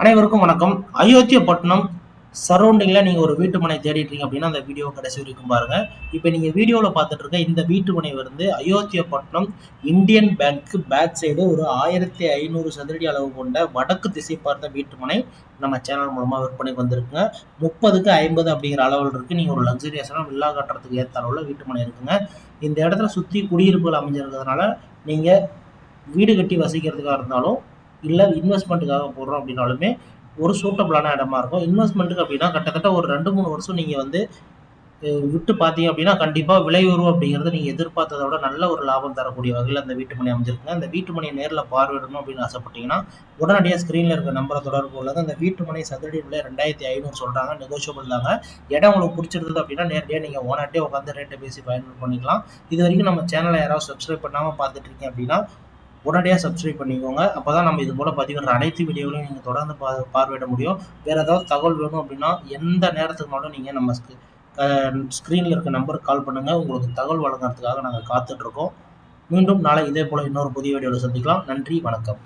அனைவருக்கும் வணக்கம். அயோத்தியப்பட்டினம் சரௌண்டிங்கில் நீங்கள் ஒரு வீட்டு மனை தேடிட்டீங்க அப்படின்னா அந்த வீடியோ கடைசி வரைக்கும் பாருங்கள் இப்போ நீங்கள் வீடியோவில் பார்த்துட்டு இருக்க இந்த வீட்டு மனை வந்து அயோத்தியப்பட்டினம் இந்தியன் பேங்க்கு பேக் சைடு ஒரு ஆயிரத்தி ஐநூறு சதுரடி அளவு கொண்ட வடக்கு திசை பார்த்த வீட்டு மனை நம்ம சேனல் மூலமாக விற்பனைக்கு வந்திருக்குங்க. முப்பதுக்கு ஐம்பது அப்படிங்கிற அளவில் இருக்குது நீங்கள் ஒரு லக்ஸரியஸான வில்லா கட்டுறதுக்கு ஏற்ற அளவில் வீட்டு மனை இருக்குங்க. இந்த இடத்துல சுற்றி குடியிருப்புகள் அமைஞ்சிருக்கிறதுனால நீங்கள் வீடு கட்டி வசிக்கிறதுக்காக இருந்தாலும் இல்லை இன்வெஸ்ட்மெண்ட்டுக்காக போடுறோம் அப்படின்னாலுமே ஒரு சூட்டபிளான இடமா இருக்கும். இன்வெஸ்ட்மெண்ட்டுக்கு அப்படின்னா கிட்டத்தட்ட ஒரு ரெண்டு மூணு வருஷம் நீங்கள் வந்து விட்டு பார்த்தீங்க அப்படின்னா கண்டிப்பாக விலை உருவம் அப்படிங்கிறது நீங்கள் எதிர்பார்த்ததை விட நல்ல ஒரு லாபம் தரக்கூடிய வகையில் அந்த வீட்டு மணி அமைஞ்சிருக்குங்க. அந்த வீட்டு மணியை நேரில் பார்வையிடணும் அப்படின்னு ஆசைப்பட்டீங்கன்னா உடனடியாக ஸ்க்ரீனில் இருக்க நம்பரை தொடர்பு உள்ளது அந்த வீட்டு மனை சதுரடி விலை ரெண்டாயிரத்தி ஐநூறு சொல்கிறாங்க நெகோஷியபிள் தாங்க. இடம் உங்களுக்கு பிடிச்சிருந்தது அப்படின்னா நேரடியாக நீங்கள் ஓனாட்டே உட்காந்து ரேட்டை பேசி பயன்படுத்தி பண்ணிக்கலாம். இது வரைக்கும் நம்ம சேனலை யாராவது சப்ஸ்கிரைப் பண்ணாமல் பார்த்துட்டு இருக்கீங்க அப்படின்னா உடனடியாக சப்ஸ்கிரைப் பண்ணிக்கோங்க. அப்போ தான் நம்ம இது போல் பதிவிடுற அனைத்து வீடியோகளையும் நீங்கள் தொடர்ந்து பா பார்வையிட முடியும். வேறு ஏதாவது தகவல் வேணும் அப்படின்னா எந்த நேரத்துக்கு மட்டும் நீங்கள் நம்ம ஸ்க்ரீனில் இருக்க நம்பருக்கு கால் பண்ணுங்கள் உங்களுக்கு தகவல் வழங்குறதுக்காக நாங்கள் காத்துட்ருக்கோம் மீண்டும் நாளை இதே போல் இன்னொரு புதிய வீடியோவில் சந்திக்கலாம். நன்றி வணக்கம்.